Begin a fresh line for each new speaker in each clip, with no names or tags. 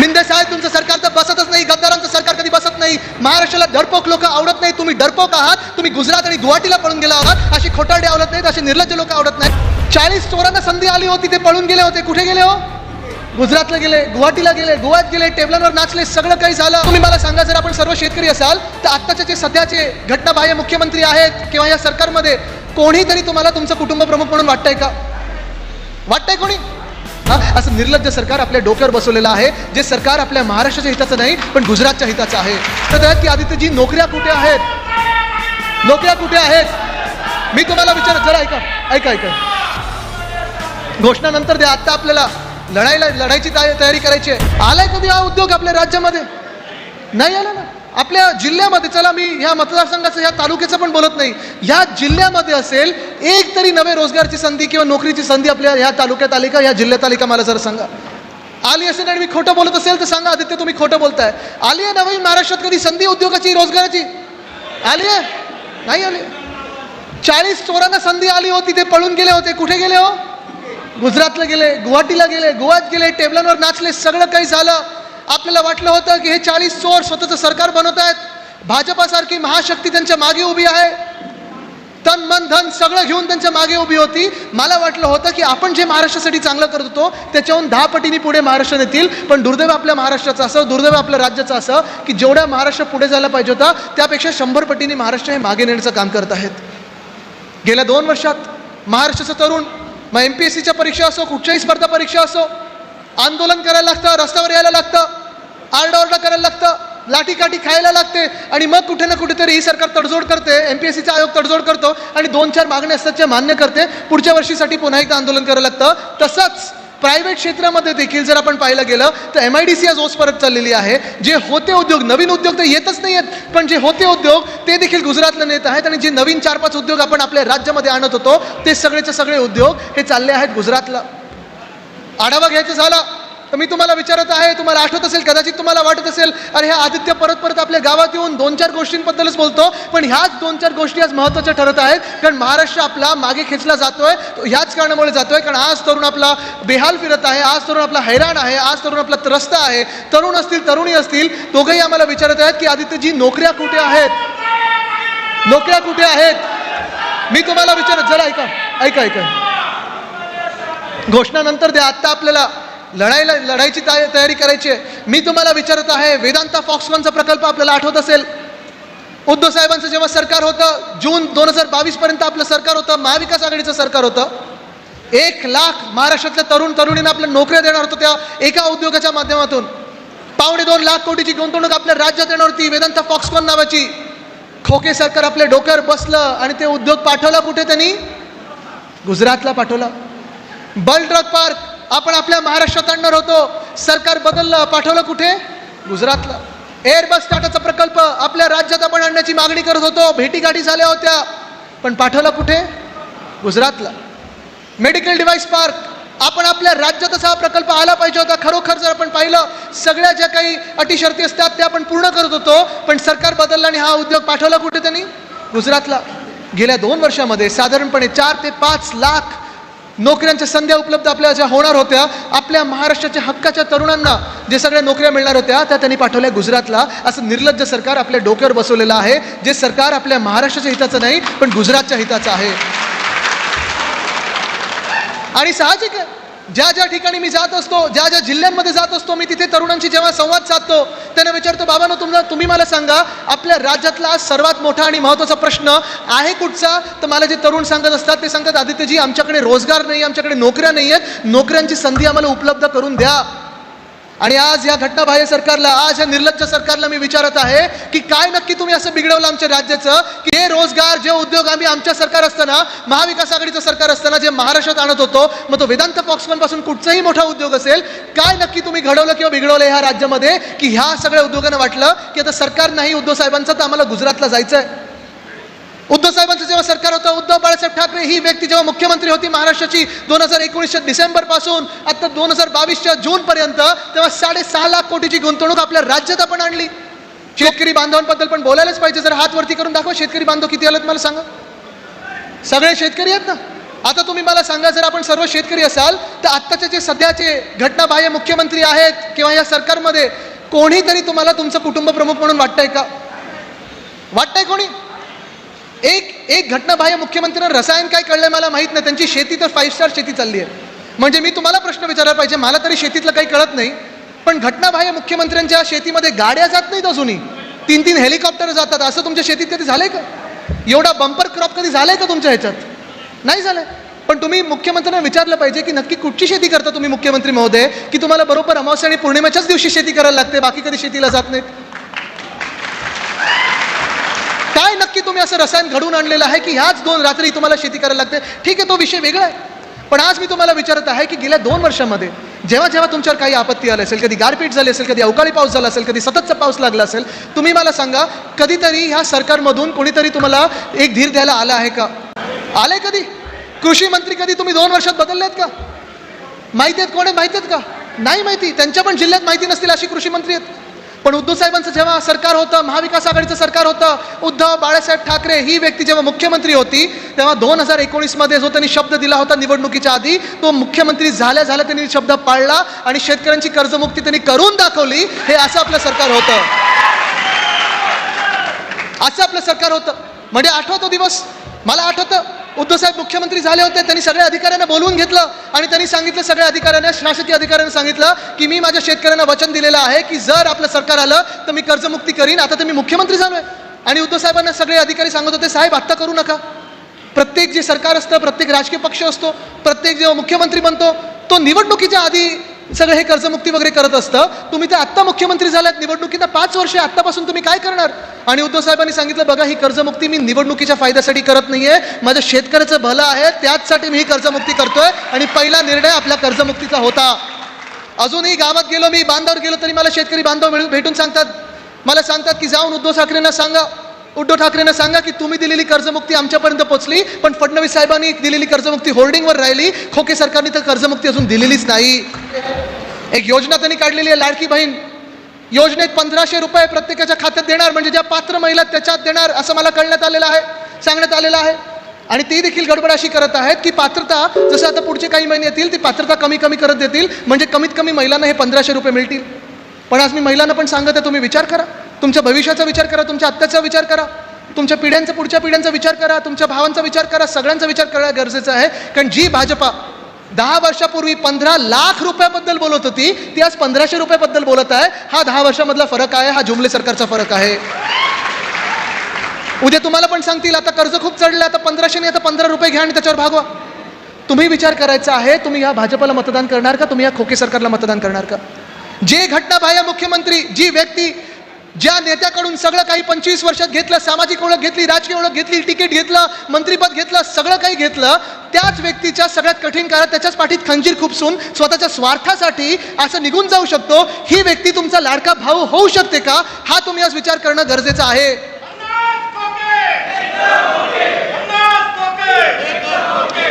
मिंदे साहेब तुमचं सरकार तर बसतच नाही गद्दारांचं सरकार कधी बसत नाही. महाराष्ट्राला डरपोक लोक आवडत नाही तुम्ही डरपोक आहात तुम्ही गुजरात आणि गुवाहाटीला पळून गेला आहात अशी खोटारडे आवडत नाहीत असे निर्लज्ज लोक आवडत नाहीत. चाळीस चोरांना संधी आली होती ते पळून गेले होते. कुठे गेले हो? गुजरातला गेले गुवाहाटीला गेले गोव्यात गेले टेबलांवर नाचले सगळं काही झालं. तुम्ही मला सांगा जर आपण सर्व शेतकरी असाल तर आत्ताचे जे सध्याचे घटनाबाह्य मुख्यमंत्री आहेत किंवा या सरकारमध्ये कोणीतरी तुम्हाला तुमचं कुटुंब प्रमुख म्हणून वाटतंय का? वाटतंय कोणी? असं निर्लज्ज सरकार आपल्या डोक्यावर बसवलेलं आहे. जे सरकार आपल्या महाराष्ट्राच्या हिताचं नाही पण गुजरातच्या हिताचं आहे. तर त्यात की आदित्यजी नोकऱ्या कुठे आहेत? नोकऱ्या कुठे आहेत? मी तुम्हाला विचारत जरा ऐका ऐका ऐका. घोषणानंतर द्या आता आपल्याला लढाईला लढाईची तयारी करायची आहे. आलाय कधी हा उद्योग आपल्या राज्यामध्ये? नाही आला ना? आपल्या जिल्ह्यामध्ये चला मी ह्या मतदारसंघाचं ह्या तालुक्याचं पण बोलत नाही. ह्या जिल्ह्यामध्ये असेल एक तरी नवे रोजगारची संधी किंवा नोकरीची संधी आपल्या ह्या तालुक्यात आली का? ह्या जिल्ह्यात आली का मला जर सांगा. आली असेल आणि मी खोटं बोलत असेल तर सांगा आदित्य तुम्ही खोटं बोलताय. आली आहे नवीन महाराष्ट्रात कधी संधी उद्योगाची रोजगाराची? आली आहे? नाही आली. चाळीस चोरांना संधी आली होती ते पळून गेले होते. कुठे गेले हो? गुजरातला गेले गुवाहाटीला गेले गोवात गेले टेबलांवर नाचले सगळं काही झालं. आपल्याला वाटलं होतं की हे चाळीस चोर स्वतःचं सरकार बनवत आहेत. भाजपासारखी महाशक्ती त्यांच्या मागे उभी आहे. तन मन धन सगळं घेऊन त्यांच्या मागे उभी होती. मला वाटलं होतं की आपण जे महाराष्ट्रासाठी चांगलं करत होतो त्याच्याहून दहा पटीने पुढे महाराष्ट्र नेतील. पण दुर्दैव आपल्या महाराष्ट्राचं असं दुर्दैव आपल्या राज्याचं असं की जेवढ्या महाराष्ट्र पुढे जायला पाहिजे होता त्यापेक्षा शंभर पटीने महाराष्ट्र हे मागे नेण्याचं काम करत आहेत. गेल्या दोन वर्षात महाराष्ट्राचं तरुण मग एम पी एस सीच्या परीक्षा असो कुठच्याही स्पर्धा परीक्षा असो आंदोलन करायला लागतं रस्त्यावर यायला लागतं. आरडाओरडा करायला लागतं लाठीकाठी खायला लागते आणि मग कुठे ना कुठेतरी ही सरकार तडजोड करते एम पी एस सीचा आयोग तडजोड करतो आणि दोन चार मागण्या असतात त्या मान्य करते. पुढच्या वर्षीसाठी पुन्हा एकदा आंदोलन करायला लागतं. तसंच प्रायव्हेट क्षेत्रामध्ये देखील जर आपण पाहायला गेलं तर एम आय डी सी आज ओस परत चाललेली आहे. जे होते उद्योग नवीन उद्योग तर येतच नाही आहेत पण जे होते उद्योग ते देखील गुजरातला नेत आहेत आणि जे नवीन चार पाच उद्योग आपण आपल्या राज्यामध्ये आणत होतो ते सगळेचे सगळे उद्योग हे चालले आहेत गुजरातला. आढावा घ्यायचा झाला. तर मी तुम्हाला विचारत आहे तुम्हाला आठवत असेल कदाचित तुम्हाला वाटत असेल अरे हा आदित्य परत परत आपल्या गावात येऊन दोन चार गोष्टींबद्दलच बोलतो पण ह्याच दोन चार गोष्टी आज महत्त्वाच्या ठरत आहेत कारण महाराष्ट्र आपला मागे खेचला जातोय ह्याच कारणामुळे जातोय कारण आज तरुण आपला बेहाल फिरत आहे आज तरुण आपला हैराण आहे आज तरुण आपला त्रस्त आहे तरुण असतील तरुणी असतील दोघंही आम्हाला विचारत आहेत की आदित्यजी नोकऱ्या कुठे आहेत? नोकऱ्या कुठे आहेत? मी तुम्हाला विचारत जरा ऐका ऐका ऐका. घोषणानंतर द्या आत्ता आपल्याला लढाईला लढायची तयारी करायची आहे. मी तुम्हाला विचारत आहे वेदांता फॉक्सकॉनचा प्रकल्प आपल्याला आठवत असेल? उद्धव साहेबांचं जेव्हा सरकार होतं जून दोन हजार बावीसपर्यंत आपलं सरकार होतं महाविकास आघाडीचं सरकार होतं. एक लाख महाराष्ट्रातल्या तरुण तरुणींना आपल्या नोकऱ्या देणार होतं त्या एका उद्योगाच्या माध्यमातून. पावणे दोन लाख कोटीची गुंतवणूक आपल्या राज्यात येणार होती वेदांता फॉक्सकॉन नावाची. खोके सरकार आपल्या डोक्यावर बसलं आणि ते उद्योग पाठवला कुठे त्यांनी? गुजरातला पाठवला. बल ड्रग पार्क. आपण आपल्या महाराष्ट्रात आणणार होतो सरकार बदललं पाठवलं कुठे? गुजरातला. एअरबस टाटाचा प्रकल्प आपल्या राज्यात आपण आणण्याची मागणी करत होतो. भेटीगाठी झाल्या होत्या. पण पाठवला कुठे? गुजरातला. मेडिकल डिव्हाइस पार्क आपण आपल्या राज्यातच हा प्रकल्प आला पाहिजे होता. खरोखर जर आपण पाहिलं सगळ्या ज्या काही अटी शर्ती असतात त्या आपण पूर्ण करत होतो. पण सरकार बदललं आणि हा उद्योग पाठवला कुठे त्यांनी? गुजरातला. गेल्या दोन वर्षामध्ये साधारणपणे चार ते पाच लाख नोकऱ्यांच्या संध्या उपलब्ध आपल्या ज्या होणार होत्या आपल्या महाराष्ट्राच्या हक्काच्या तरुणांना जे सगळ्या नोकऱ्या मिळणार होत्या त्या त्यांनी पाठवल्या गुजरातला. असं निर्लज्ज सरकार आपल्या डोक्यावर बसवलेलं आहे. जे सरकार आपल्या महाराष्ट्राच्या हिताचं नाही पण गुजरातच्या हिताचं आहे. आणि साहजिक आहे. ज्या ज्या ठिकाणी मी जात असतो ज्या ज्या जिल्ह्यांमध्ये जात असतो मी तिथे तरुणांशी जेव्हा संवाद साधतो त्यांना विचारतो बाबांनो तुमचा तुम्ही मला सांगा आपल्या राज्यातला सर्वात मोठा आणि महत्त्वाचा प्रश्न आहे कुठचा? तर मला जे तरुण सांगत असतात ते सांगतात आदित्यजी आमच्याकडे रोजगार नाही आमच्याकडे नोकऱ्या नाही आहेत नोकऱ्यांची संधी आम्हाला उपलब्ध करून द्या. आणि आज या घटनाबाह्य सरकारला आज या निर्लज्ज सरकारला मी विचारत आहे की काय नक्की तुम्ही असं बिघडवलं आमच्या राज्याचं? की हे रोजगार जे उद्योग आम्ही आमच्या सरकार असताना महाविकास आघाडीचं सरकार असताना जे महाराष्ट्रात आणत होतो मग तो वेदांत फॉक्सकॉनपासून कुठचाही मोठा उद्योग असेल काय नक्की तुम्ही घडवलं किंवा बिघडवलं ह्या राज्यामध्ये की ह्या सगळ्या उद्योगांना वाटलं की आता सरकार नाही उद्धव साहेबांचं तर आम्हाला गुजरातला जायचं आहे उद्धव साहेबांचं जेव्हा सरकार होतं उद्धव बाळासाहेब ठाकरे ही व्यक्ती जेव्हा मुख्यमंत्री होती महाराष्ट्राची दोन हजार एकोणीसच्या डिसेंबरपासून आता दोन हजार बावीसच्या जून पर्यंत तेव्हा साडेसहा लाख कोटीची गुंतवणूक आपल्या राज्यात आपण आणली. शेतकरी बांधवांबद्दल पण बोलायलाच पाहिजे जर हात वरती करून दाखवा शेतकरी बांधव किती आलेत मला सांगा. सगळे शेतकरी आहेत ना? आता तुम्ही मला सांगा जर आपण सर्व शेतकरी असाल तर आत्ताचे जे सध्याचे घटनाबाह्य मुख्यमंत्री आहेत किंवा या सरकारमध्ये कोणीतरी तुम्हाला तुमचं कुटुंब प्रमुख म्हणून वाटतंय का? वाटतंय कोणी? एक एक घटनाबाह्य मुख्यमंत्र्यांना रसायन काय कळलंय मला माहीत नाही. त्यांची शेती तर फाईव्ह स्टार शेती चालली आहे. म्हणजे मी तुम्हाला प्रश्न विचारायला पाहिजे मला तरी शेतीतलं काही कळत नाही. पण घटनाबाह्य मुख्यमंत्र्यांच्या शेतीमध्ये गाड्या जात नाहीत अजूनही. तीन तीन हेलिकॉप्टर जातात. असं तुमच्या शेतीत कधी झालंय का? एवढा बंपर क्रॉप कधी झालाय का तुमच्या ह्याच्यात? नाही झालंय. पण तुम्ही मुख्यमंत्र्यांना विचारलं पाहिजे की नक्की कुठची शेती करता तुम्ही मुख्यमंत्री महोदय? की तुम्हाला बरोबर अमावस्या आणि पौर्णिमेच्याच दिवशी शेती करायला लागते बाकी कधी शेतीला जात नाहीत काय नक्की तुम्ही असं रसायन घडून आणलेलं आहे की ह्याच दोन रात्री तुम्हाला शेती करायला लागते? ठीक आहे तो विषय वेगळा आहे. पण आज मी तुम्हाला विचारत आहे की गेल्या दोन वर्षामध्ये जेव्हा जेव्हा तुमच्यावर काही आपत्ती आली असेल कधी गारपीट झाली असेल कधी अवकाळी पाऊस झाला असेल कधी सततचा पाऊस लागला असेल तुम्ही मला सांगा कधीतरी ह्या सरकारमधून कोणीतरी तुम्हाला एक धीर द्यायला आला आहे का? आले कधी? कृषी मंत्री कधी तुम्ही दोन वर्षात बदललेत का? माहिती आहेत कोण आहेत? माहिती आहेत का? नाही माहिती. त्यांच्या पण जिल्ह्यात माहिती नसतील अशी कृषी मंत्री आहेत. पण उद्धव साहेबांचं जेव्हा सरकार होतं महाविकास आघाडीचं सरकार होतं उद्धव बाळासाहेब ठाकरे ही व्यक्ती जेव्हा मुख्यमंत्री होती तेव्हा दोन हजार एकोणीसमध्ये जो त्यांनी शब्द दिला होता निवडणुकीच्या आधी तो मुख्यमंत्री झाल्या झाल्या त्यांनी शब्द पाळला आणि शेतकऱ्यांची कर्जमुक्ती त्यांनी करून दाखवली हे असं आपलं सरकार होतं. असं आपलं सरकार होतं. म्हणजे आठवतो दिवस? मला आठवतं. उद्धवसाहेब मुख्यमंत्री झाले होते त्यांनी सगळ्या अधिकाऱ्यांना बोलवून घेतलं आणि त्यांनी सांगितलं सगळ्या अधिकाऱ्यांना शासकीय अधिकाऱ्यांना सांगितलं की मी माझ्या शेतकऱ्यांना वचन दिलेलं आहे की जर आपलं सरकार आलं तर मी कर्जमुक्ती करीन. आता तर मी मुख्यमंत्री झालोय आणि उद्धवसाहेबांना सगळे अधिकारी सांगत होते साहेब आत्ता करू नका. प्रत्येक जे सरकार असतं प्रत्येक राजकीय पक्ष असतो प्रत्येक जेव्हा मुख्यमंत्री बनतो तो निवडणुकीच्या आधी सगळं हे कर्जमुक्ती वगैरे करत असतं. तुम्ही तर आत्ता मुख्यमंत्री झालात निवडणुकीला पाच वर्षे आत्तापासून तुम्ही काय करणार? आणि उद्धव साहेबांनी सांगितलं बघा ही कर्जमुक्ती मी निवडणुकीच्या फायद्यासाठी करत नाहीये. माझ्या शेतकऱ्याचं भलं आहे त्याचसाठी मी ही कर्जमुक्ती करतोय. आणि पहिला निर्णय आपल्या कर्जमुक्तीचा होता. अजूनही गावात गेलो मी बांधावर गेलो तरी मला शेतकरी बांधव मिळून भेटून सांगतात. मला सांगतात की जाऊन उद्धव ठाकरेंना सांगा. उद्धव ठाकरेंना सांगा की तुम्ही दिलेली कर्जमुक्ती आमच्यापर्यंत पोहोचली पण फडणवीस साहेबांनी दिलेली कर्जमुक्ती होल्डिंगवर राहिली. खोके सरकारने तर कर्जमुक्ती अजून दिलेलीच नाही. एक योजना त्यांनी काढलेली आहे लाडकी बहीण. योजनेत पंधराशे रुपये प्रत्येकाच्या खात्यात देणार म्हणजे ज्या पात्र महिला त्याच्यात देणार असं मला कळण्यात आलेलं आहे सांगण्यात आलेलं आहे. आणि ती देखील गडबड अशी करत आहेत की पात्रता जसं आता पुढचे काही महिने येतील ती पात्रता कमी कमी करत देतील म्हणजे कमीत कमी महिलांना हे पंधराशे रुपये मिळतील. पण आज मी महिलांना पण सांगत आहे तुम्ही विचार करा. तुमच्या भविष्याचा विचार करा तुमच्या आत्ताचा विचार करा. तुमच्या पिढ्यांचा पुढच्या पिढ्यांचा विचार करा तुमच्या भावांचा विचार करा सगळ्यांचा विचार करणं गरजेचं आहे. कारण जी भाजपा दहा वर्षापूर्वी पंधरा लाख रुपयाबद्दल बोलत होती ती आज पंधराशे रुपयाबद्दल बोलत आहे. हा दहा वर्षामधला फरक आहे हा जुमले सरकारचा फरक आहे. उद्या तुम्हाला पण सांगतील आता कर्ज खूप चढलं आता पंधराशे नाही आता पंधरा रुपये घ्या आणि त्याच्यावर भागवा. तुम्ही विचार करायचा आहे तुम्ही या भाजपला मतदान करणार का? तुम्ही या खोके सरकारला मतदान करणार का? जे घटनाबाह्य मुख्यमंत्री जी व्यक्ती ज्या नेत्याकडून सगळं काही पंचवीस वर्षात घेतलं सामाजिक ओळख घेतली राजकीय ओळख घेतली तिकीट घेतलं मंत्रीपद घेतलं सगळं काही घेतलं त्याच व्यक्तीच्या सगळ्यात कठीण काळात त्याच्याच पाठीत खंजीर खुपसून स्वतःच्या स्वार्थासाठी असं निघून जाऊ शकतो. ही व्यक्ती तुमचा लाडका भाऊ होऊ शकते का? हा तुम्ही आज विचार करणं गरजेचं आहे.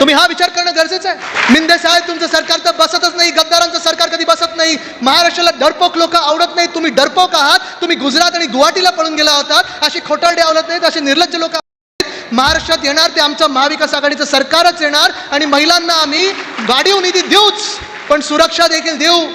तुम्ही हा विचार करणं गरजेचं आहे. मिंदे साहेब तुमचं सरकार तर बसत नाही गद्दारांचं सरकार कधी बसत नाही महाराष्ट्राला डरपोक लोक आवडत नाही तुम्ही डरपोक आहात. तुम्ही गुजरात आणि गुवाहाटीला पळून गेला होतात अशी खोटारडे आवडत नाहीत. असे निर्लज्ज लोक महाराष्ट्रात येणार ते आमचं महाविकास आघाडीचं सरकारच येणार आणि महिलांना आम्ही गाडीव निधी देऊच. पण सुरक्षा देखील देऊ.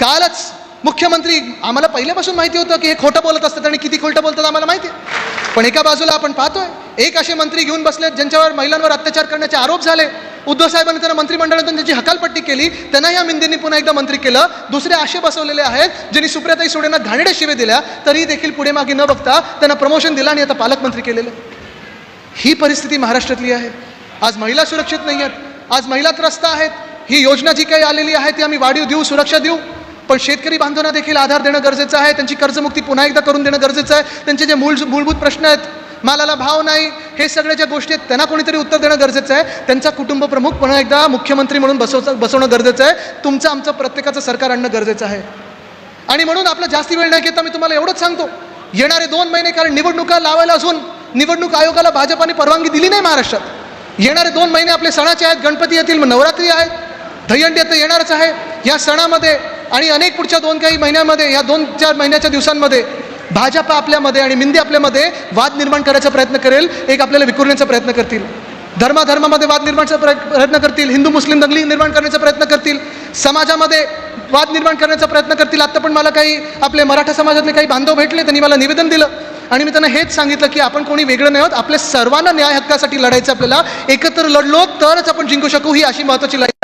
कालच मुख्यमंत्री आम्हाला पहिल्यापासून माहिती होतं की हे खोटं बोलत असतात आणि किती खोटं बोलतात आम्हाला माहिती आहे. पण एका बाजूला आपण पाहतोय. एक असे मंत्री घेऊन बसलेत ज्यांच्यावर महिलांवर अत्याचार करण्याचे आरोप झाले. उद्धव साहेबांनी त्यांना मंत्रिमंडळातून त्याची हकालपट्टी केली. त्यांना या मिंदेंनी पुन्हा एकदा मंत्री केलं. दुसरे आशे बसवलेले आहेत. ज्यांनी सुप्रियाताई सुडेंना घाणेड्या शिवे दिल्या तरी देखील पुढे मागे न बघता त्यांना प्रमोशन दिलं आणि आता पालकमंत्री केलेलं. ही परिस्थिती महाराष्ट्रातली आहे. आज महिला सुरक्षित नाही आहेत. आज महिला त्रस्त आहेत. ही योजना जी काही आलेली आहे ती आम्ही वाढीव देऊ सुरक्षा देऊ. पण शेतकरी बांधवांना देखील आधार देणं गरजेचं आहे. त्यांची कर्जमुक्ती पुन्हा एकदा करून देणं गरजेचं आहे. त्यांचे जे मूळ मूलभूत प्रश्न आहेत मालाला भाव नाही. हे सगळ्या ज्या गोष्टी आहेत त्यांना कोणीतरी उत्तर देणं गरजेचं आहे. त्यांचा कुटुंब प्रमुख पुन्हा एकदा मुख्यमंत्री म्हणून बसवचं बसवणं गरजेचं आहे. तुमचं आमचं प्रत्येकाचं सरकार आणणं गरजेचं आहे. आणि म्हणून आपला जास्ती वेळ नाही घेता मी तुम्हाला एवढंच सांगतो. येणारे दोन महिने कारण निवडणुका लावायला असून निवडणूक आयोगाला भाजपाने परवानगी दिली नाही महाराष्ट्रात. येणारे दोन महिने आपले सणाचे आहेत गणपती येतील मग नवरात्री आहेत दहीहंडी आता येणारच आहे. या सणामध्ये आणि अनेक पुढच्या दोन काही महिन्यामध्ये या दोन चार महिन्याच्या दिवसांमध्ये भाजप आपल्यामध्ये आणि मिंदी आपल्यामध्ये वाद निर्माण करायचा प्रयत्न करेल एक आपल्याला विखुरण्याचा प्रयत्न करतील. धर्माधर्मामध्ये वाद निर्माणचा प्रयत्न करतील हिंदू मुस्लिम दंगली निर्माण करण्याचा प्रयत्न करतील समाजामध्ये वाद निर्माण करण्याचा प्रयत्न करतील. आता पण मला काही आपले मराठा समाजातले काही बांधव भेटले त्यांनी मला निवेदन दिलं आणि मी त्यांना हेच सांगितलं की आपण कोणी वेगळं नाही आहोत आपल्या सर्वांना न्याय हक्कासाठी लढायचं आपल्याला. एकत्र लढलो तरच आपण जिंकू शकू ही अशी महत्त्वाची लढाई आहे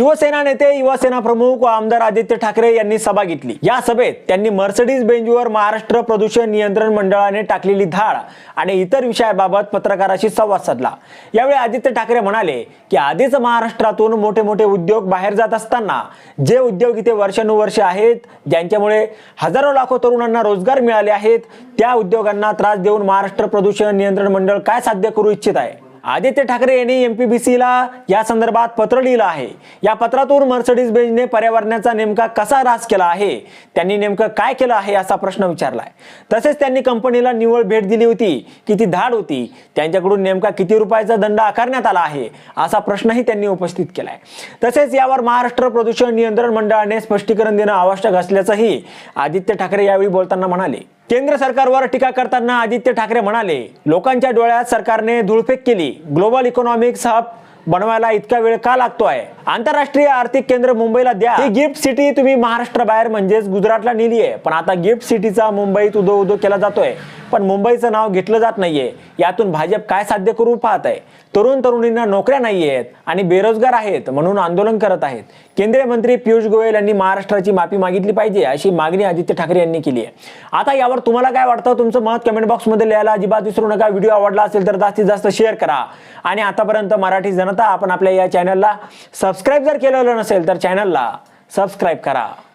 शिवसेना नेते युवासेना प्रमुख व आमदार आदित्य ठाकरे यांनी सभा घेतली. या सभेत त्यांनी मर्सडीज बेंजवर महाराष्ट्र प्रदूषण नियंत्रण मंडळाने टाकलेली धाड आणि इतर विषयाबाबत पत्रकाराशी संवाद साधला. यावेळी आदित्य ठाकरे म्हणाले की आधीच महाराष्ट्रातून मोठे मोठे उद्योग बाहेर जात असताना जे उद्योग इथे वर्षानुवर्षे आहेत ज्यांच्यामुळे हजारो लाखो तरुणांना रोजगार मिळाले आहेत त्या उद्योगांना त्रास देऊन महाराष्ट्र प्रदूषण नियंत्रण मंडळ काय साध्य करू इच्छित आहे? आदित्य ठाकरे यांनी एम पी बी सीला या संदर्भात पत्र लिहिलं आहे. या पत्रातून मर्सडीज बेंजने पर्यावरणाचा नेमका कसा ऱ्हास केला आहे? त्यांनी नेमकं काय केलं आहे असा प्रश्न विचारलाय. तसेच त्यांनी कंपनीला निवळ भेट दिली होती. किती धाड होती? त्यांच्याकडून नेमका किती रुपयाचा दंड आकारण्यात आला आहे? असा प्रश्नही त्यांनी उपस्थित केलाय. तसेच यावर महाराष्ट्र प्रदूषण नियंत्रण मंडळाने स्पष्टीकरण देणं आवश्यक असल्याचंही आदित्य ठाकरे यावेळी बोलताना म्हणाले. केंद्र सरकारवर टीका करताना आदित्य ठाकरे म्हणाले लोकांच्या डोळ्यात सरकारने धुळफेक केली. ग्लोबल इकॉनॉमिक्स हब बनवायला इतका वेळ का लागतो आहे आंतरराष्ट्रीय आर्थिक केंद्र मुंबईला द्या. ही गिफ्ट सिटी तुम्ही महाराष्ट्र बाहेर म्हणजेच गुजरातला नेली आहे पण आता गिफ्ट सिटीचा मुंबईत उदो उदो केला जातोय. पण मुंबईचं नाव घेतलं जात नाहीये. यातून भाजप काय साध्य करू पाहत आहे तरुण तरुणींना नोकऱ्या नाही आहेत आणि बेरोजगार आहेत म्हणून आंदोलन करत आहेत. केंद्रीय मंत्री पियुष गोयल यांनी महाराष्ट्राची माफी मागितली पाहिजे अशी मागणी आदित्य ठाकरे यांनी केली आहे आता यावर तुम्हाला काय वाटतं? तुमचं मत कमेंट बॉक्समध्ये लिहायला अजिबात विसरू नका. व्हिडिओ आवडला असेल तर जास्तीत जास्त शेअर करा. आणि आतापर्यंत मराठी जनता आपण आपल्या या चॅनलला सबस्क्राईब जर केलेलं नसेल तर चॅनलला सबस्क्राईब करा.